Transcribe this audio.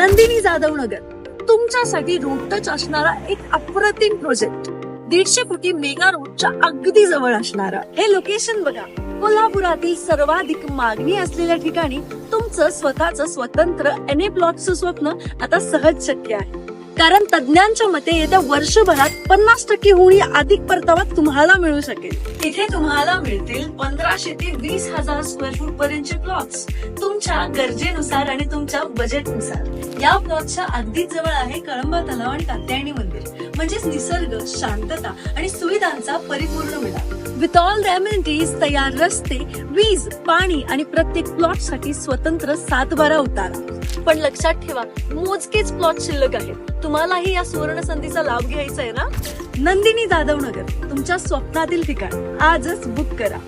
नंदिनी जाधव नगर. तुमच्यासाठी road touch असणारा एक अप्रतिम प्रोजेक्ट दीडशे कोटी मेगा रोडच्या अगदी जवळ असणारा. हे लोकेशन बघा. कोल्हापुरातील सर्वाधिक मागणी असलेल्या ठिकाणी तुमचं स्वतःचं स्वतंत्र एन ए प्लॉटचं स्वप्न आता सहज शक्य आहे. कारण तज्ञांच्या मते येत्या वर्षभरात पन्नास टक्के होळी अधिक परतावा तुम्हाला मिळू शकेल. इथे तुम्हाला मिळतील पंधराशे ते वीस हजार स्क्वेअर फूट पर्यंतचे प्लॉट्स तुमच्या गरजेनुसार आणि तुमच्या बजेटनुसार या प्लॉटच्या अगदीच जवळ आहे कळंबा तलाव आणि कात्यायनी मंदिर. म्हणजेच निसर्ग शांतता आणि सुविधांचा परिपूर्ण मिळा विथ ऑल द एम्युनिटीज तयार रस्ते वीज पाणी आणि प्रत्येक प्लॉटसाठी स्वतंत्र सातबारा उतारा. पण लक्षात ठेवा मोजकेच प्लॉट शिल्लक आहेत. तुम्हालाही या सुवर्ण संधीचा लाभ घ्यायचा आहे ना? नंदिनी जाधव नगर तुमच्या स्वप्नातील ठिकाण. आजच बुक करा.